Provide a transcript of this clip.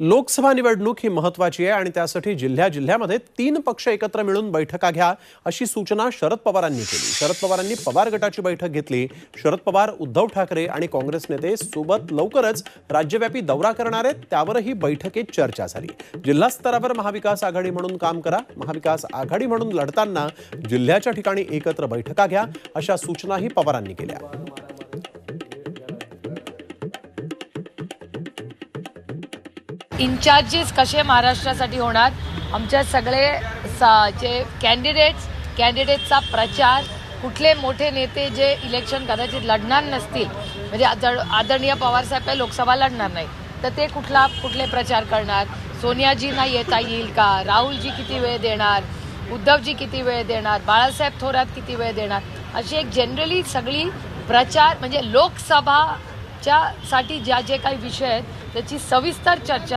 लोकसभा निवडणूक ही महत्वाची आहे आणि त्यासाठी जिल्ह्या जिल्ह्यामध्ये तीन पक्ष एकत्र मिळून बैठका घ्या अशी सूचना शरद पवारांनी केली. शरद पवारांनी पवार गटाची बैठक घेतली. शरद पवार उद्धव ठाकरे आणि काँग्रेस नेते सोबत लवकरच राज्यव्यापी दौरा करणार आहेत. त्यावरही बैठकीत चर्चा झाली. जिल्हा स्तरावर महाविकास आघाडी म्हणून काम करा. महाविकास आघाडी म्हणून लढताना जिल्ह्याच्या ठिकाणी एकत्र बैठका घ्या अशा सूचनाही पवारांनी केल्या. इन्चार्जेस कसे महाराष्ट्रासाठी होणार? आमच्या सगळे सा- जे कॅन्डिडेट्स कॅन्डिडेटचा प्रचार कुठले मोठे नेते जे इलेक्शन कदाचित लढणार नसतील म्हणजे आदरणीय पवारसाहेब काही लोकसभा लढणार नाही तर ते कुठला कुठले प्रचार करणार? सोनियाजींना येता येईल का? राहुलजी किती वेळ देणार? उद्धवजी किती वेळ देणार? बाळासाहेब थोरात किती वेळ देणार? अशी एक जनरली सगळी प्रचार म्हणजे लोकसभाच्या साठी ज्या जे काही विषय आहेत त्याची सविस्तर चर्चा